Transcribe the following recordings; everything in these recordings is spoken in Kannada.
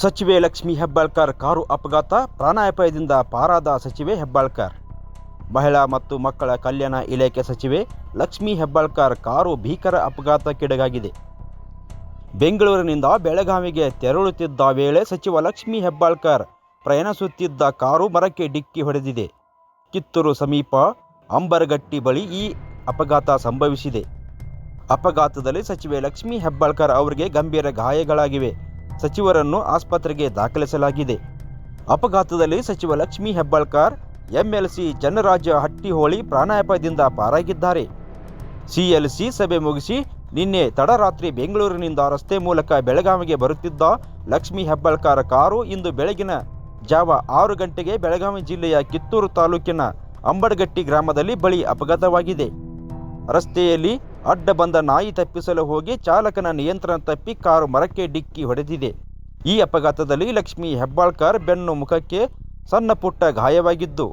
ಸಚಿವೆ ಲಕ್ಷ್ಮಿ ಹೆಬ್ಬಾಳ್ಕರ್ ಕಾರು ಅಪಘಾತ, ಪ್ರಾಣಾಪಾಯದಿಂದ ಪಾರಾದ ಸಚಿವೆ ಹೆಬ್ಬಾಳ್ಕರ್. ಮಹಿಳಾ ಮತ್ತು ಮಕ್ಕಳ ಕಲ್ಯಾಣ ಇಲಾಖೆ ಸಚಿವೆ ಲಕ್ಷ್ಮಿ ಹೆಬ್ಬಾಳ್ಕರ್ ಕಾರು ಭೀಕರ ಅಪಘಾತಕ್ಕೀಡಾಗಿದೆ. ಬೆಂಗಳೂರಿನಿಂದ ಬೆಳಗಾವಿಗೆ ತೆರಳುತ್ತಿದ್ದ ವೇಳೆ ಸಚಿವ ಲಕ್ಷ್ಮಿ ಹೆಬ್ಬಾಳ್ಕರ್ ಪ್ರಯಾಣಿಸುತ್ತಿದ್ದ ಕಾರು ಮರಕ್ಕೆ ಡಿಕ್ಕಿ ಹೊಡೆದಿದೆ. ಕಿತ್ತೂರು ಸಮೀಪ ಅಂಬರಗಟ್ಟಿ ಬಳಿ ಈ ಅಪಘಾತ ಸಂಭವಿಸಿದೆ. ಅಪಘಾತದಲ್ಲಿ ಸಚಿವೆ ಲಕ್ಷ್ಮಿ ಹೆಬ್ಬಾಳ್ಕರ್ ಅವರಿಗೆ ಗಂಭೀರ ಗಾಯಗಳಾಗಿವೆ. ಸಚಿವರನ್ನು ಆಸ್ಪತ್ರೆಗೆ ದಾಖಲಿಸಲಾಗಿದೆ. ಅಪಘಾತದಲ್ಲಿ ಸಚಿವ ಲಕ್ಷ್ಮಿ ಹೆಬ್ಬಾಳ್ಕರ್, ಎಂಎಲ್ಸಿ ಚನ್ನರಾಜ ಹಟ್ಟಿಹೋಳಿ ಪ್ರಾಣಾಪಾಯದಿಂದ ಪಾರಾಗಿದ್ದಾರೆ. ಸಿಎಲ್ಸಿ ಸಭೆ ಮುಗಿಸಿ ನಿನ್ನೆ ತಡರಾತ್ರಿ ಬೆಂಗಳೂರಿನಿಂದ ರಸ್ತೆ ಮೂಲಕ ಬೆಳಗಾವಿಗೆ ಬರುತ್ತಿದ್ದ ಲಕ್ಷ್ಮಿ ಹೆಬ್ಬಾಳ್ಕರ್ ಕಾರು ಇಂದು ಬೆಳಗಿನ ಜಾವ ಆರು ಗಂಟೆಗೆ ಬೆಳಗಾವಿ ಜಿಲ್ಲೆಯ ಕಿತ್ತೂರು ತಾಲೂಕಿನ ಅಂಬಡಗಟ್ಟಿ ಗ್ರಾಮದಲ್ಲಿ ಬಳಿ ಅಪಘಾತವಾಗಿದೆ. ರಸ್ತೆಯಲ್ಲಿ ಅಡ್ಡ ಬಂದ ನಾಯಿ ತಪ್ಪಿಸಲು ಹೋಗಿ ಚಾಲಕನ ನಿಯಂತ್ರಣ ತಪ್ಪಿ ಕಾರು ಮರಕ್ಕೆ ಡಿಕ್ಕಿ ಹೊಡೆದಿದೆ. ಈ ಅಪಘಾತದಲ್ಲಿ ಲಕ್ಷ್ಮಿ ಹೆಬ್ಬಾಳ್ಕರ್ ಬೆನ್ನು ಮುಖಕ್ಕೆ ಸಣ್ಣ ಪುಟ್ಟ ಗಾಯವಾಗಿದ್ದು,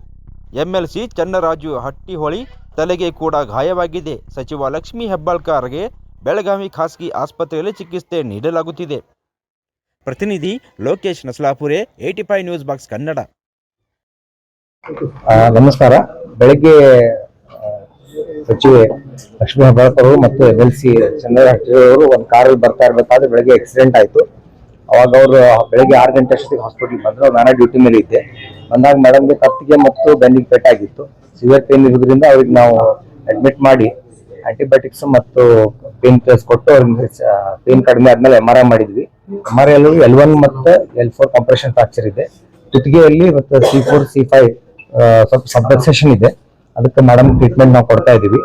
ಎಂಎಲ್ಸಿ ಚನ್ನರಾಜು ಹಟ್ಟಿಹೊಳಿ ತಲೆಗೆ ಕೂಡ ಗಾಯವಾಗಿದೆ. ಸಚಿವ ಲಕ್ಷ್ಮಿ ಹೆಬ್ಬಾಳ್ಕರ್ಗೆ ಬೆಳಗಾವಿ ಖಾಸಗಿ ಆಸ್ಪತ್ರೆಯಲ್ಲಿ ಚಿಕಿತ್ಸೆ ನೀಡಲಾಗುತ್ತಿದೆ. ಪ್ರತಿನಿಧಿ Lokesh Nasalapure AT five news box Kannada. ನಮಸ್ಕಾರ. ಬೆಳಗ್ಗೆ ಸಚಿವೆ ಲಕ್ಷ್ಮೀ ಹೆಬ್ಬಾಳ್ಕರ್ ಅವರು ಮತ್ತು ಎಲ್ ಸಿ ಚಂದ್ರ ಅವರು ಒಂದು ಕಾರಲ್ಲಿ ಬರ್ತಾ ಇರಬೇಕಾದ್ರೆ ಬೆಳಗ್ಗೆ ಆಕ್ಸಿಡೆಂಟ್ ಆಯಿತು. ಅವಾಗ ಅವರು ಬೆಳಗ್ಗೆ ಆರು ಗಂಟೆ ಅಷ್ಟೊತ್ತಿಗೆ ಹಾಸ್ಪಿಟಲ್ ಬಂದರು. ನಾನು ಡ್ಯೂಟಿ ಮೇಲೆ ಇದ್ದೆ. ಬಂದಾಗ ಮೇಡಮ್ಗೆ ಕತ್ತಿಗೆ ಮತ್ತು ಬೆನ್ನಿಗೆ ಪೆಟ್ಟಾಗಿತ್ತು ಸಿವಿಯರ್ ಪೇನ್ ಇರೋದ್ರಿಂದ ಅವ್ರಿಗೆ ನಾವು ಅಡ್ಮಿಟ್ ಮಾಡಿ ಆಂಟಿಬಯೋಟಿಕ್ಸ್ ಮತ್ತು ಪೇನ್ ಕಿಲ್ಲರ್ಸ್ ಕೊಟ್ಟು ಅವ್ರಿಗೆ ಪೇನ್ ಕಡಿಮೆ ಆದಮೇಲೆ ಎಂ ಆರ್ ಐ ಮಾಡಿದ್ವಿ. M R I L one ಮತ್ತು ಎಲ್ ಫೋರ್ ಕಾಂಪ್ರೆಷನ್ ಫ್ರಾಕ್ಚರ್ ಇದೆ. ಕುತ್ತಿಗೆಯಲ್ಲಿ ಮತ್ತು ಸಿ ಫೋರ್ ಸಿ ಫೈವ್ ಸ್ವಲ್ಪ ಸಬ್ಡಕ್ಸೇಷನ್ ಇದೆ. ಅದಕ್ಕೆ ಮೇಡಮ್ ಟ್ರೀಟ್ಮೆಂಟ್ ನಾವು ಕೊಡ್ತಾ ಇದೀವಿ.